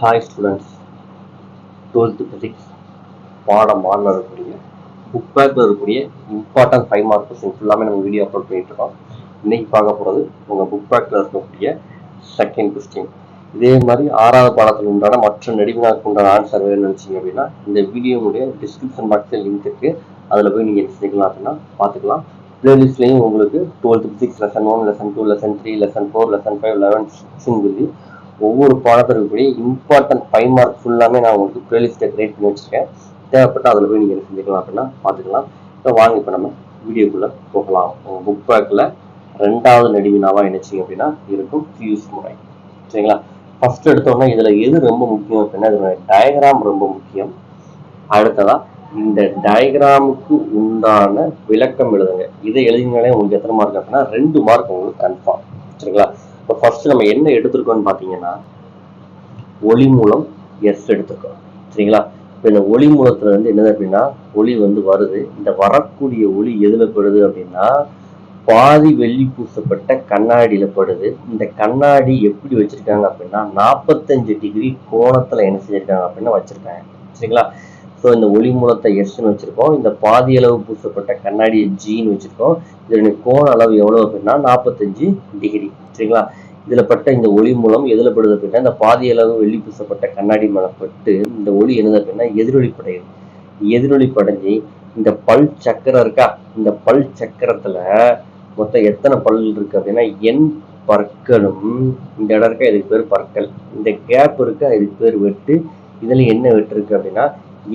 Hi students twelfth physics பாடம் மாடலில் இருக்கக்கூடிய புக் பேக்கில் இருக்கக்கூடிய இம்பார்ட்டன்ட் ஃபைவ் மார்க் கொஸ்டின் ஃபுல்லாமே நம்ம வீடியோ அப்லோட் பண்ணிட்டு இருக்கோம். இன்னைக்கு பார்க்க போகிறது உங்கள் புக் பேக்கில் இருக்கக்கூடிய செகண்ட் கொஸ்டின் இதே மாதிரி ஆறாவது பாடத்தில் உண்டான மற்ற நெடுவினாக்கு உண்டான ஆன்சர் வேணும்னு நினச்சிங்க அப்படின்னா இந்த வீடியோவுடைய டிஸ்கிரிப்ஷன் பாக்ஸில் லிங்க் இருக்குது அதில் போய் நீங்கள் என்ன செஞ்சுக்கலாம் அப்படின்னா பார்த்துக்கலாம். பிளேலிஸ்ட்லேயும் உங்களுக்கு twelfth physics lesson one lesson two lesson three lesson four lesson five eleven சிக்ஸ்ன்னு சொல்லி ஒவ்வொரு பாடத்திற்குரிய இம்பார்ட்டன்ட் ஃபைவ் மார்க் ஃபுல்லாமே நான் உங்களுக்கு பிளேலிஸ்ட்டை கிரியேட் பண்ணி வச்சிருக்கேன். தேவைப்பட்ட அதில் போய் நீங்கள் என்ன செஞ்சுக்கலாம் அப்படின்னா பார்த்துக்கலாம். இப்போ வாங்க இப்போ நம்ம வீடியோக்குள்ளே போகலாம். உங்கள் புக் பேக்கில் ரெண்டாவது நெடுவினாவாக நினைச்சிங்க அப்படின்னா இருக்கும் ஃபியூஸ் முறை. சரிங்களா? ஃபர்ஸ்ட் எடுத்தோம்னா இதில் எது ரொம்ப முக்கியம் அப்படின்னா இதனுடைய டயக்ராம் ரொம்ப முக்கியம். அடுத்ததாக இந்த டயக்ராமுக்கு உண்டான விளக்கம் எழுதுங்க. இதை எழுதினாலே உங்களுக்கு எத்தனை மார்க் அப்படின்னா ரெண்டு மார்க் உங்களுக்கு கன்ஃபார்ம் சரிங்களா? இப்போ ஃபர்ஸ்ட் நம்ம என்ன எடுத்திருக்கோம்னு பார்த்தீங்கன்னா ஒளி மூலம் எஸ் எடுத்திருக்கோம். சரிங்களா? இப்போ இந்த ஒளி மூலத்துல இருந்து என்னது அப்படின்னா ஒளி வந்து வருது. இந்த வரக்கூடிய ஒளி எதுல படுது அப்படின்னா பாதி வெள்ளி பூசப்பட்ட கண்ணாடியில படுது. இந்த கண்ணாடி எப்படி வச்சிருக்காங்க அப்படின்னா நாற்பத்தஞ்சு டிகிரி கோணத்துல என்ன செஞ்சிருக்காங்க அப்படின்னா வச்சிருக்காங்க. சரிங்களா? ஸோ இந்த ஒளி மூலத்தை எஸ்ன்னு வச்சுருக்கோம். இந்த பாதி அளவு பூசப்பட்ட கண்ணாடியை ஜின்னு வச்சுருக்கோம். இதனுடைய கோண அளவு எவ்வளவு அப்படின்னா நாற்பத்தஞ்சு டிகிரி. சரிங்களா? இதில் பட்ட இந்த ஒளி மூலம் எதில் படுது அப்படின்னா இந்த பாதியளவு வெள்ளி பூசப்பட்ட கண்ணாடி மேல பட்டு இந்த ஒளி என்னது அப்படின்னா எதிரொலி படையுது. எதிரொலி படைஞ்சு இந்த பல் சக்கரம் இருக்கா? இந்த பல் சக்கரத்துல மொத்தம் எத்தனை பல் இருக்கு அப்படின்னா என் பற்களும் இந்த இடம் இருக்கா? இதுக்கு பேர் பற்கள். இந்த கேப் இருக்கா? இதுக்கு பேர் வெட்டு. இதுல என்ன வெட்டு இருக்கு அப்படின்னா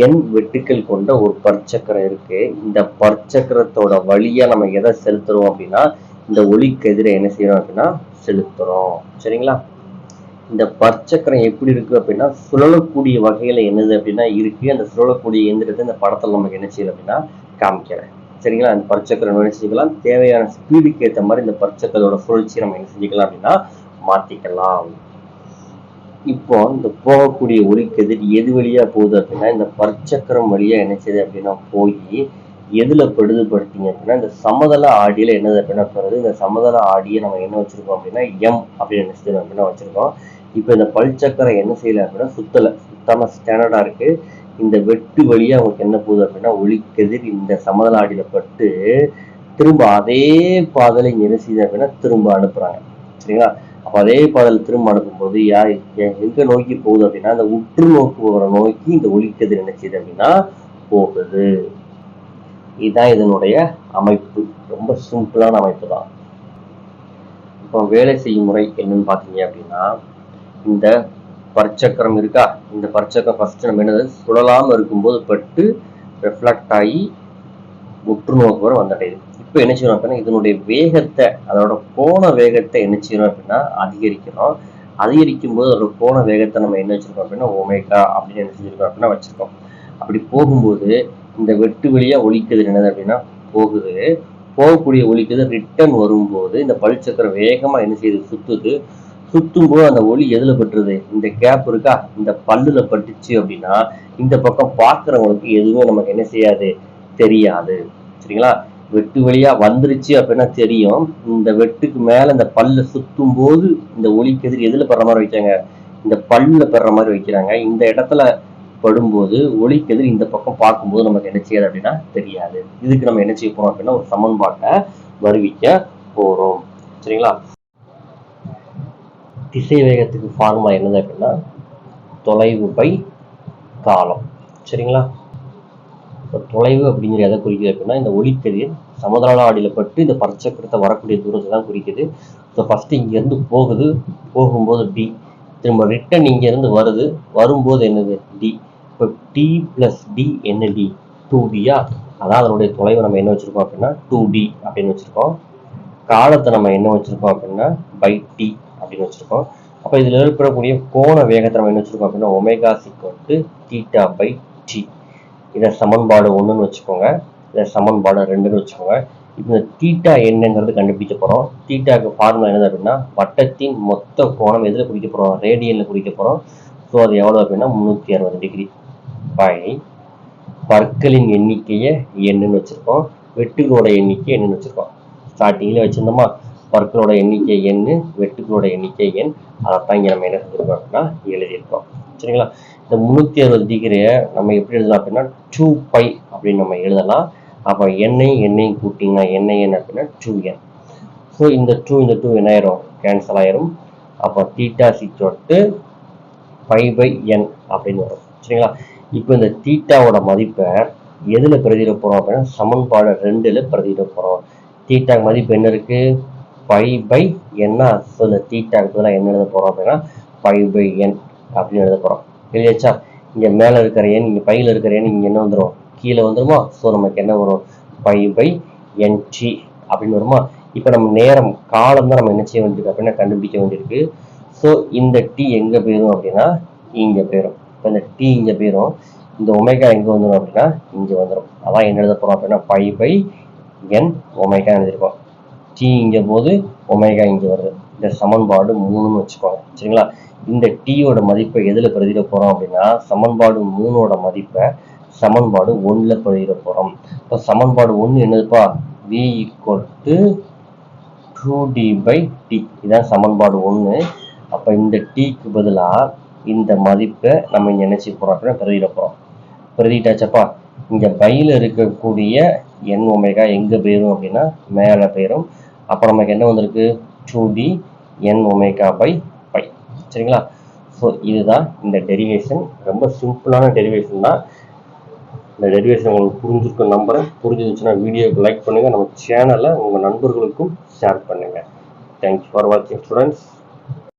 என் வெட்டுக்கள் கொண்ட ஒரு பற்சக்கரம் இருக்கு. இந்த பற்சக்கரத்தோட வழியா நம்ம எதை செலுத்துறோம் அப்படின்னா இந்த ஒளிக்கு என்ன செய்யறோம் அப்படின்னா செலுத்துறோம். சரிங்களா? இந்த பற்சக்கரம் எப்படி இருக்கு அப்படின்னா சுழலக்கூடிய வகையில என்னது அப்படின்னா இருக்கு. அந்த சுழலக்கூடிய எந்திரத்தை இந்த படத்துல நமக்கு என்ன செய்யல அப்படின்னா காமிக்கிறேன். சரிங்களா? அந்த பற்சக்கரம் என்ன செஞ்சுக்கலாம்? தேவையான ஸ்பீடுக்கு ஏற்ற மாதிரி இந்த பற்சக்கரோட சுழற்சி நம்ம என்ன செஞ்சுக்கலாம் அப்படின்னா மாத்திக்கலாம். இப்போ இந்த போகக்கூடிய ஒளிக்கதிர் எது வழியா போகுது அப்படின்னா இந்த பற்சக்கரம் வழியா என்ன செய்யுது அப்படின்னா போய் எதுல பெடுதுபடுத்திங்க அப்படின்னா இந்த சமதள ஆடியில என்னது அப்படின்னா போறது இந்த சமதள ஆடியை நம்ம என்ன வச்சிருக்கோம் அப்படின்னா எம் அப்படின்னு என்ன அப்படின்னா வச்சிருக்கோம். இப்போ இந்த பல்சக்கரம் என்ன செய்யல அப்படின்னா சுத்தல. சுத்தமாக ஸ்டாண்டர்டா இருக்கு. இந்த வெட்டு வழியா அவங்களுக்கு என்ன போகுது அப்படின்னா ஒளிக்கதிர் இந்த சமதள ஆடியில பட்டு திரும்ப அதே பாதையில் இங்க என்ன செய்யுது அப்படின்னா திரும்ப அனுப்புறாங்க. சரிங்களா? அப்போ அதே பாதையில் திரும்ப அனுப்பும்போது யார் எங்க நோக்கி போகுது அப்படின்னா அந்த உற்று நோக்குபவரை நோக்கி இந்த ஒளிக்கதிர் என்ன செய்யுது அப்படின்னா போகுது. இதுதான் இதனுடைய அமைப்பு. ரொம்ப சிம்பிளான அமைப்பு தான் இப்போ வேலை செய்யும் முறை என்னன்னு பார்த்தீங்க அப்படின்னா இந்த பற்சக்கரம் இருக்கா? இந்த பற்சக்கரம் ஃபர்ஸ்ட் நம்ம என்னது? சுழலாம இருக்கும்போது பட்டு ரெஃப்ளெக்ட் ஆகி உற்று நோக்குவரை வந்தடையுது இப்போ என்ன செய்யணும் அப்படின்னா இதனுடைய வேகத்தை அதோட கோண வேகத்தை என்ன செய்யணும் அப்படின்னா அதிகரிக்கிறோம் அதிகரிக்கும் போது அதோட கோண வேகத்தை நம்ம என்ன வச்சிருக்கோம் அப்படின்னா ஒமேகா அப்படின்னு என்ன செஞ்சிருக்கோம் அப்படின்னா வச்சிருக்கோம். அப்படி போகும்போது இந்த வெட்டு வழியா ஒழிக்கிறது என்னது அப்படின்னா போகுது. போகக்கூடிய ஒழிக்கிறது ரிட்டர்ன் வரும்போது இந்த பல்சக்கரம் வேகமா என்ன செய்யுது? சுத்துது. சுத்தும் போது அந்த ஒளி எதுல பட்டுருது? இந்த கேப் இருக்கா? இந்த பல்லுல பட்டுச்சு அப்படின்னா இந்த பக்கம் பாக்குறவங்களுக்கு எதுவுமே நமக்கு என்ன செய்யாது? தெரியாது. சரிங்களா? வெட்டு வழியா வந்துருச்சு அப்படின்னா தெரியும். இந்த வெட்டுக்கு மேல இந்த பல்ல சுத்தும் போது இந்த ஒளிக்கதிர் எதுல படுற மாதிரி வைக்காங்க இந்த பல்லுல படுற மாதிரி வைக்கிறாங்க. இந்த இடத்துல படும்போது ஒளிக்கதிர் இந்த பக்கம் பார்க்கும்போது நமக்கு என்ன செய்யாது அப்படின்னா தெரியாது. இதுக்கு நம்ம என்ன செய்ய போறோம் அப்படின்னா ஒரு சமன்பாட்டை வருவிக்க போறோம். சரிங்களா? திசை வேகத்துக்கு ஃபார்முலா என்னது அப்படின்னா தொலைவு பை காலம். சரிங்களா? இப்போ தொலைவு அப்படிங்கிற எதை குறிக்குது அப்படின்னா இந்த ஒளிக்கதிர் சமுதாய ஆடியில் பட்டு இந்த பரச்சக்கரத்தை வரக்கூடிய தூரத்தை தான் குறிக்குது. ஸோ ஃபஸ்ட்டு இங்கேருந்து போகுது. போகும்போது பி திரும்ப ரிட்டன் இங்கேருந்து வருது. வரும்போது என்னது? டி இப்போ டி ப்ளஸ் டி என்ன டி டூ டியா அதான் அதனுடைய தொலைவை நம்ம என்ன வச்சுருக்கோம் அப்படின்னா டூ டி அப்படின்னு வச்சுருக்கோம். காலத்தை நம்ம என்ன வச்சுருக்கோம் அப்படின்னா பை டி அப்படின்னு வச்சுருக்கோம். அப்போ இதில் ஏற்படக்கூடிய கோண வேகத்தை நம்ம என்ன வச்சுருக்கோம் அப்படின்னா omega is equal theta by t இதை சமன்பாடு ஒன்றுன்னு வச்சுக்கோங்க. இதை சமன்பாடு ரெண்டுன்னு வச்சுக்கோங்க. இப்போ இந்த தீட்டா என்னங்கிறது கண்டுபிடிக்க போகிறோம் தீட்டாக்கு ஃபார்முலா என்னது அப்படின்னா வட்டத்தின் மொத்த கோணம் எதில் குறிக்க போகிறோம் ரேடியனில் குறிக்க போகிறோம் ஸோ அது எவ்வளோ அப்படின்னா முந்நூற்றி அறுபது டிகிரி பை பற்களின் எண்ணிக்கையை என்னன்னு வச்சுருக்கோம். வெட்டுகளோட எண்ணிக்கை என்னன்னு வச்சுருக்கோம். ஸ்டார்டிங்கில் வச்சுருந்தோமா? பற்களோட எண்ணிக்கை எண்ணு வெட்டுகளோட எண்ணிக்கை எண் அதைத்தான் இங்கே நம்ம என்ன செஞ்சுருக்கோம் அப்படின்னா எழுதியிருக்கோம். சரிங்களா? இந்த முந்நூற்றி அறுபது டிகிரியை நம்ம எப்படி எழுதலாம் அப்படின்னா டூ பை அப்படின்னு நம்ம எழுதலாம். அப்போ என்னை என்னையும் கூட்டிங்கன்னா என்ன எண் அப்படின்னா டூ என் ஸோ இந்த டூ இந்த டூ என்ன ஆயிரும். கேன்சல் ஆயிரும் அப்போ theta squared five by N அப்படின்னு வரும். சரிங்களா? இப்போ இந்த தீட்டாவோட மதிப்பை எதில் பிரதியிட போகிறோம் அப்படின்னா சமன்பாடு ரெண்டில் பிரதியிட போகிறோம் தீட்டா மதிப்பு என்ன இருக்குது ஃபைவ் பை என்ன ஸோ இந்த தீட்டாக்கு பதிலாக என்ன எழுத போகிறோம் அப்படின்னா ஃபைவ் பை என் அப்படின்னு எழுத போகிறோம் இல்லையாச்சா? இங்கே மேலே இருக்கிற எண் இங்கே பையில் இருக்கிற எண் இங்கே என்ன வந்துடும் கீழே வந்துருமா? ஸோ நமக்கு என்ன வரும்? பை பை என் டி அப்படின்னு வருமா? இப்போ நம்ம நேரம் காலம் தான் நம்ம என்ன செய்ய வேண்டியிருக்கு அப்படின்னா கண்டுபிடிக்க வேண்டியிருக்கு. ஸோ இந்த டி எங்கே போயிடும் அப்படின்னா இங்கே போயிடும் இப்போ இந்த டி இங்கே போயிடும் இந்த ஒமேகா எங்கே வந்துடும் அப்படின்னா இங்கே வந்துடும் அதான் என்ன எழுத போகிறோம் அப்படின்னா பை பை என் ஒமேகா எழுதியிருக்கோம் டி இங்கே போது ஒமேகா இங்கே வருது. இந்த சமன்பாடு மூணுன்னு வச்சுக்கோங்க. சரிங்களா? இந்த டீயோட மதிப்பை எதில் பிரதிட போகிறோம் அப்படின்னா சமன்பாடு மூணோட மதிப்பை சமன்பாடு ஒன்றில் பிரதியிட போகிறோம் இப்போ சமன்பாடு ஒன்று என்னதுப்பா? V equal to two T by T இதான் சமன்பாடு ஒன்று அப்போ இந்த டீக்கு பதிலாக இந்த மதிப்பை நம்ம இங்கே நினச்சி போகிறோம் அப்படின்னா பிரதியிட போகிறோம் பிரதிட்டாச்சப்பா இங்கே பையில் இருக்கக்கூடிய என் ஒமேகா எங்கே போயிடும் அப்படின்னா மேலே போயிடும் அப்போ நமக்கு என்ன வந்திருக்கு? Two T N omega by pi சரிங்களா? ஸோ இதுதான் இந்த டெரிவேஷன் ரொம்ப சிம்பிளான டெரிவேஷன் தான். இந்த டெரிவேஷன் உங்களுக்கு புரிஞ்சிருக்கும் நம்புகிறேன் புரிஞ்சிருந்துச்சுன்னா வீடியோக்கு லைக் பண்ணுங்கள் நம்ம சேனலை உங்கள் நண்பர்களுக்கும் ஷேர் பண்ணுங்கள் தேங்க்ஸ் ஃபார் வாட்சிங் ஸ்டூடெண்ட்ஸ்